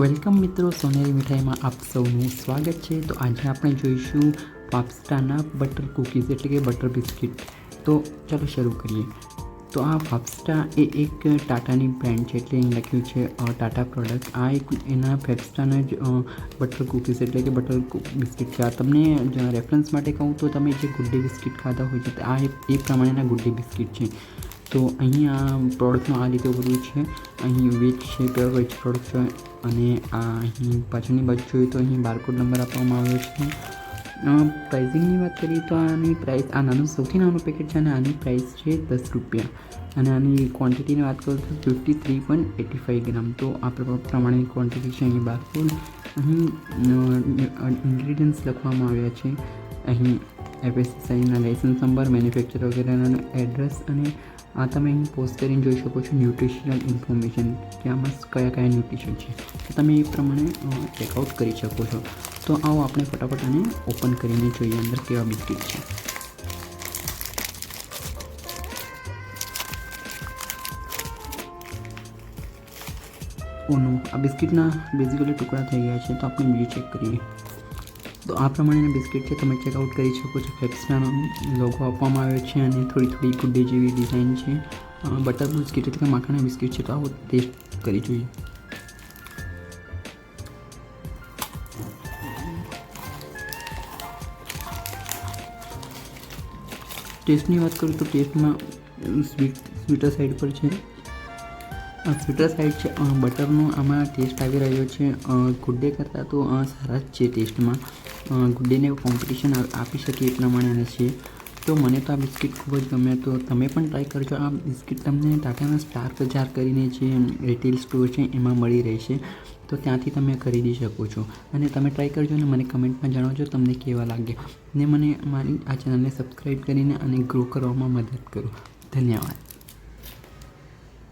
Welcome મિત્રો, સોનેરી મીઠાઈમાં આપ સૌનું સ્વાગત છે. તો આજે આપણે જોઈશું પાપસ્ટાના બટર કૂકીઝ એટલે કે બટર બિસ્કિટ. તો ચાલો શરૂ કરીએ. તો આ પાપસ્ટા એ એક ટાટાની બ્રાન્ડ છે એટલે અહીં લખ્યું છે ટાટા પ્રોડક્ટ. આ એક એના ફેફસ્ટાના જ બટર કૂકીઝ એટલે કે બટર બિસ્કિટ છે. આ તમને રેફરન્સ માટે કહું તો તમે જે ગુડ્ડી બિસ્કિટ ખાતા હોય છે આ એ પ્રમાણેના ગુડ્ડી બિસ્કિટ છે. તો અહીં આ પ્રોડક્ટનું આ રીતે બધું છે. અહીં વેજ છે કે વેજ પ્રોડક્ટ છે અને આ અહીં પાછળની બાજુ જોઈએ તો અહીં બારકોડ નંબર આપવામાં આવ્યો છે. પ્રાઇસિંગની વાત કરીએ તો આની પ્રાઇસ આ નાનું, સૌથી નાનું પેકેટ છે અને આની પ્રાઇસ છે દસ રૂપિયા. અને આની ક્વોન્ટિટીની વાત કરું તો fifty three point eighty five gram. તો આ પ્ર- પ્રમાણેની ક્વોન્ટિટી છે અહીં બારકોડ. અહીં ઇન્ગ્રીડિયન્ટ્સ લખવામાં આવ્યા છે. અહીં એફએસસીઆઈના લાઇસન્સ નંબર, મેન્યુફેક્ચર વગેરેનો એડ્રેસ અને આ તમે અહીં પોસ્ટ કરીને જોઈ શકો છો ન્યુટ્રિશનલ ઇન્ફોર્મેશન કે આમાં કયા કયા ન્યુટ્રિશન છે. તો તમે એ પ્રમાણે ચેકઆઉટ કરી શકો છો. તો આવો આપણે ફટાફટ આને ઓપન કરીને જોઈએ અંદર કેવા બિસ્કિટ છે. ઓનો, આ બિસ્કિટના બેઝિકલી ટુકડા થઈ ગયા છે, તો આપણે બીજું ચેક કરીએ. તો આ પ્રમાણેના બિસ્કિટ છે, તમે ચેકઆઉટ કરી શકો છો. ફેપ્સનાનો લોગો આપવામાં આવ્યો છે અને થોડી થોડી ગુડ્ડે જેવી ડિઝાઇન છે. બટર બિસ્કિટ એટલે કે માખણના બિસ્કિટ છે, તો આવો ટેસ્ટ કરી જોઈએ. ટેસ્ટની વાત કરું તો ટેસ્ટમાં સ્વીટ સ્વીટર સાઈડ પર છે. સ્વીટર સાઈડ છે. બટરનો આમાં ટેસ્ટ આવી રહ્યો છે. ગુડ્ડે કરતાં તો સારા જ છે ટેસ્ટમાં. ગુડ્ડેને કોમ્પિટિશન આપી શકીએ એ પ્રમાણેના છે. તો મને તો આ બિસ્કિટ ખૂબ જ ગમે. તો તમે પણ ટ્રાય કરજો. આ બિસ્કિટ તમને ટાટાના સ્ટાર બજાર કરીને જે રિટેલ સ્ટોર છે એમાં મળી રહેશે. તો ત્યાંથી તમે ખરીદી શકો છો. અને તમે ટ્રાય કરજો અને મને કમેન્ટમાં જણાવજો તમને કેવા લાગ્યા. ને મને મારી આ ચેનલને સબસ્ક્રાઈબ કરીને અને ગ્રો કરવામાં મદદ કરો. ધન્યવાદ.